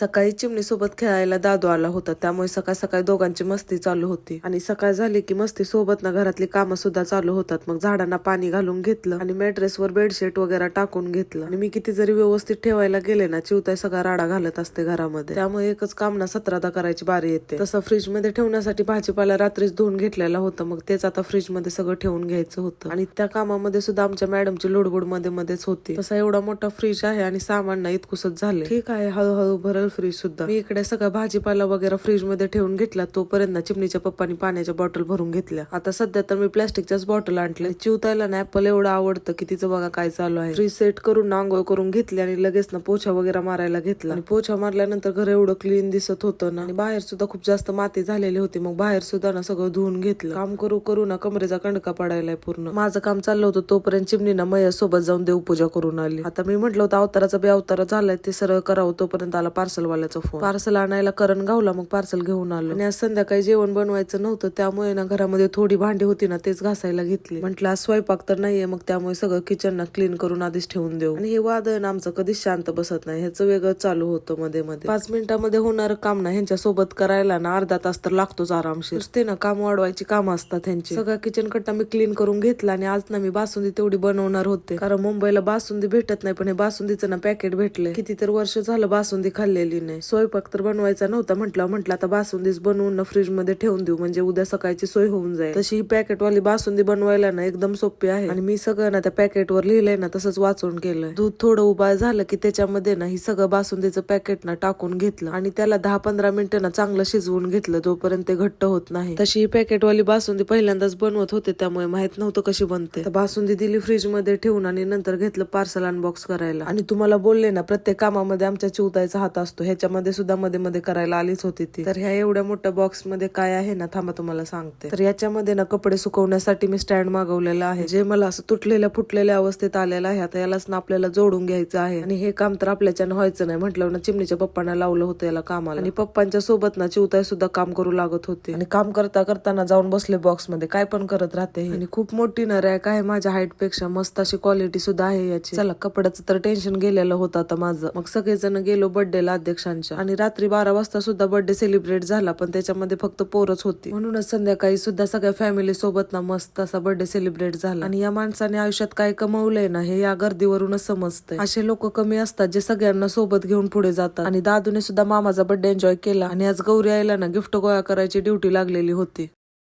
सकाळी चिमणीसोबत खेळायला दादू आला होता. त्यामुळे सकाळ सकाळी दोघांची मस्ती चालू होती. आणि सकाळ झाली की मस्ती सोबत ना घरातली कामं सुद्धा चालू होतात. मग झाडांना पाणी घालून घेतलं आणि मॅट्रेसवर बेडशीट वगैरे टाकून घेतलं. आणि मी किती जरी व्यवस्थित ठेवायला गेले ना चिवताय सगळा राडा घालत असते घरामध्ये. त्यामुळे एकच काम ना सतरादा करायची बारी येते. तसं फ्रीजमध्ये ठेवण्यासाठी भाजीपाला रात्रीच धुवून घेतलेला होता. मग तेच आता फ्रीजमध्ये सगळं ठेवून घ्यायचं होतं. आणि त्या कामामध्ये सुद्धा आमच्या मॅडमची लोडबोडमध्ये मध्येच होती. तसा एवढा मोठा फ्रीज आहे आणि सामान ना इतकुसच झाले. ठीक आहे हळूहळू भरत भरल फ्रीज सुद्धा. मी इकडे सगळा भाजीपाला वगैरे फ्रीजमध्ये ठेवून घेतला. तोपर्यंत ना चिमणीच्या पप्पानी पाण्याच्या बॉटल भरून घेतल्या. आता सध्या तर मी प्लास्टिकच्याच बॉटल आणल्या. चिवतायला ना ऍपल एवढं आवडतं की तिचं बघा काय चालू आहे. फ्रीज सेट करून आंघोळ करून घेतली आणि लगेच ना पोछा वगैरे मारायला घेतला. आणि पोछा मारल्यानंतर घर एवढं क्लीन दिसत होतं ना. आणि बाहेर सुद्धा खूप जास्त माती झालेली होती. मग बाहेर सुद्धा ना सगळं धुवून घेतलं. काम करू करू ना कमरेचा कंडका पडायलाय पूर्ण. माझं काम चाललं होतं तोपर्यंत चिमणी ना मया सोबत जाऊन देवपूजा करून आली. आता मी म्हटलं होतं अवताराचा बी अवतारा झालाय ते सरळ करावं. तोपर्यंत आला पार्सल पार्सलवाल्याचा फोन पार्सल आणायला करण गावला मग पार्सल घेऊन आलो. आणि आज संध्याकाळी जेवण बनवायचं नव्हतं त्यामुळे ना घरामध्ये थोडी भांडी होती ना तेच घासायला घेतली. म्हटलं आज स्वयंपाक तर नाहीये मग त्यामुळे सगळं किचन ना क्लीन करून आधीच ठेवून देऊ. आणि हे वादळ आमचं कधीच शांत बसत नाही ह्याचं वेगळं चालू होतं मध्ये मध्ये. पाच मिनिटामध्ये होणारं काम ना ह्यांच्या सोबत करायला ना अर्धा तास तर लागतोच आरामशीर. नुसते ना काम वाढवायची कामं असतात ह्यांची. सगळा किचन कट्टा मी क्लीन करून घेतला आणि आज ना मी बासुंदी तेवढी बनवणार होते. कारण मुंबईला बासुंदी भेटत नाही पण हे बासुंदीचं ना पॅकेट भेटले किती तर वर्ष झालं बासुंदी खाल्ली. खाल्लेली नाही. स्वयंपाक तर बनवायचा नव्हता. म्हटलं म्हटलं आता बासुंदीच बनवून ना फ्रीजमध्ये ठेवून देऊ. म्हणजे उद्या सकाळची सोय होऊन जाईल. तशी ही पॅकेटवाली बासुंदी बनवायला ना एकदम सोपी आहे. आणि मी सगळं ना त्या पॅकेटवर लिहिलंय ना तसंच वाचून केलंय. दूध थोडं उबाळ झालं की त्याच्यामध्ये ना ही सगळं बासुंदीचं पॅकेट ना टाकून घेतलं. आणि त्याला दहा पंधरा मिनिटं ना चांगलं शिजवून घेतलं जोपर्यंत ते घट्ट होत नाही. तशी ही पॅकेटवाली बासुंदी पहिल्यांदाच बनवत होते त्यामुळे माहीत नव्हतं कशी बनते. बासुंदी दिली फ्रीजमध्ये ठेवून आणि नंतर घेतलं पार्सल अनबॉक्स करायला. आणि तुम्हाला बोलले ना प्रत्येक कामामध्ये आमच्या चिवतायचा हात असतो. ह्याच्यामध्ये सुद्धा मध्ये मध्ये करायला आलीच होती ती. तर ह्या एवढ्या मोठ्या बॉक्समध्ये काय आहे ना थांबा तुम्हाला सांगते. तर याच्यामध्ये ना कपडे सुकवण्यासाठी मी स्टँड मागवलेलं आहे. जे मला असं तुटलेल्या फुटलेल्या अवस्थेत आलेलं आहे आता यालाच ना आपल्याला जोडून घ्यायचं आहे. आणि हे काम तर आपल्याच्यानं व्हायचं नाही. म्हटलं ना चिमणीच्या पप्पांना लावलं होतं याला कामाला. आणि पप्पांच्या सोबत ना चिवताय सुद्धा काम करू लागत होते. आणि काम करता करताना जाऊन बसले बॉक्समध्ये. काय पण करत राहते आणि खूप मोठी ना रॅक आहे माझ्या हाईटपेक्षा मस्त अशी क्वालिटी सुद्धा आहे याची. चला कपड्याचं तर टेन्शन गेलेलं होतं आता माझं. मग सगळेजण गेलो बर्थडेला अध्यक्षांच्या. आणि रात्री बारा वाजता सुद्धा बर्थडे सेलिब्रेट झाला पण त्याच्यामध्ये फक्त पोरच होती. म्हणूनच संध्याकाळी सुद्धा सगळ्या फॅमिली सोबत ना मस्त असा बर्थडे सेलिब्रेट झाला. आणि या माणसाने आयुष्यात काय कमवलंय ना हे या गर्दीवरूनच समजतंय. असे लोक कमी असतात जे सगळ्यांना सोबत घेऊन पुढे जातात. आणि दादूने सुद्धा मामाचा बर्थडे एन्जॉय केला. आणि आज गौरी आईला ना गिफ्ट गोळा करायची ड्युटी लागलेली होती.